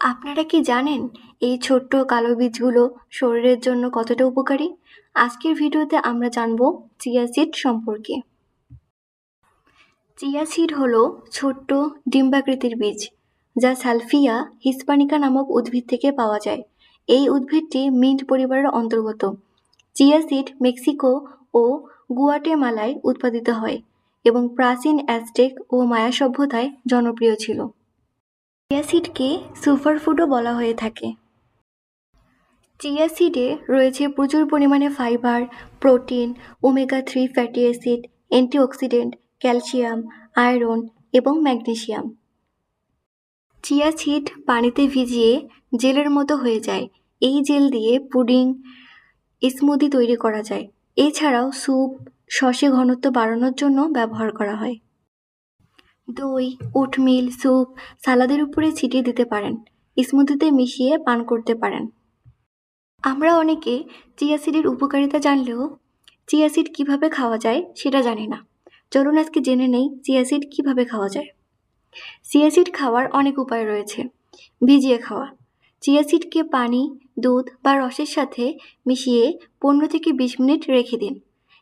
আপনারা কি জানেন এই ছোট্ট কালো বীজগুলো শরীরের জন্য কতটা উপকারী? আজকের ভিডিওতে আমরা জানব চিয়া সিড সম্পর্কে। চিয়া সিড হলো ছোট্ট ডিম্বাকৃতির বীজ, যা সালফিয়া হিসপানিকা নামক উদ্ভিদ থেকে পাওয়া যায়। এই উদ্ভিদটি মিন্ট পরিবারের অন্তর্গত। চিয়া সিড মেক্সিকো ও গুয়াটেমালায় উৎপাদিত হয় এবং প্রাচীন অ্যাজটেক ও মায়া সভ্যতায় জনপ্রিয় ছিল। চিয়া সিডকে সুপারফুডও বলা হয়ে থাকে। চিয়া সিডে রয়েছে প্রচুর পরিমাণে fibre, protein, omega three fatty acid, antioxidant, calcium, iron এবং ম্যাগনেসিয়াম। চিয়া সিড পানিতে ভিজিয়ে জেলের মতো হয়ে যায়। এই জেল দিয়ে পুডিং, স্মুদি তৈরি করা যায়। এছাড়াও স্যুপ, সসে ঘনত্ব বাড়ানোর জন্য ব্যবহার করা হয়। দই, ওটমিল, স্যুপ, সালাদের উপরে ছিটিয়ে দিতে পারেন। স্মুদিতে মিশিয়ে পান করতে পারেন। আমরা অনেকে চিয়া সিডের উপকারিতা জানলেও চিয়া সিড কীভাবে খাওয়া যায় সেটা জানি না। চলুন আজকে জেনে নেই চিয়া সিড কীভাবে খাওয়া যায়। চিয়া সিড খাওয়ার অনেক উপায় রয়েছে। ভিজিয়ে খাওয়া। চিয়া সিডকে পানি, দুধ বা রসের সাথে মিশিয়ে পনেরো থেকে বিশ মিনিট রেখে দিন।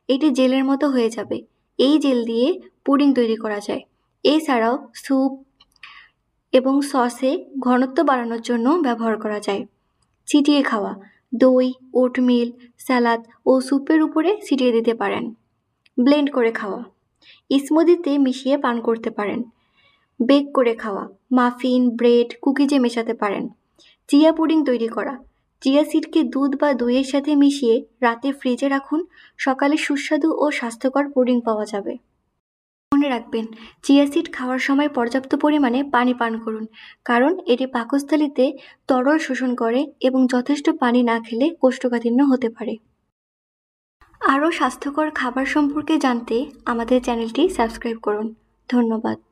এটি জেলের মতো হয়ে যাবে। এই জেল দিয়ে পুডিং তৈরি করা যায়। এছাড়াও স্যুপ এবং সসে ঘনত্ব বাড়ানোর জন্য ব্যবহার করা যায়। ছিটিয়ে খাওয়া, দই, ওটমিল, স্যালাদ ও স্যুপের উপরে ছিটিয়ে দিতে পারেন। ব্লেন্ড করে খাওয়া, স্মুদিতে মিশিয়ে পান করতে পারেন। বেক করে খাওয়া, মাফিন, ব্রেড, কুকিজে মেশাতে পারেন। চিয়া পুডিং তৈরি করা, চিয়া সিডকে দুধ বা দইয়ের সাথে মিশিয়ে রাতে ফ্রিজে রাখুন। সকালে সুস্বাদু ও স্বাস্থ্যকর পুডিং পাওয়া যাবে। মনে রাখবেন চিয়া সিড খাওয়ার সময় পর্যাপ্ত পরিমাণে পানি পান করুন। কারণ এটি পাকস্থলীতে তরল শোষণ করে এবং যথেষ্ট পানি না খেলে কোষ্ঠকাঠিন্য হতে পারে। আরও স্বাস্থ্যকর খাবার সম্পর্কে জানতে আমাদের চ্যানেলটি সাবস্ক্রাইব করুন। ধন্যবাদ।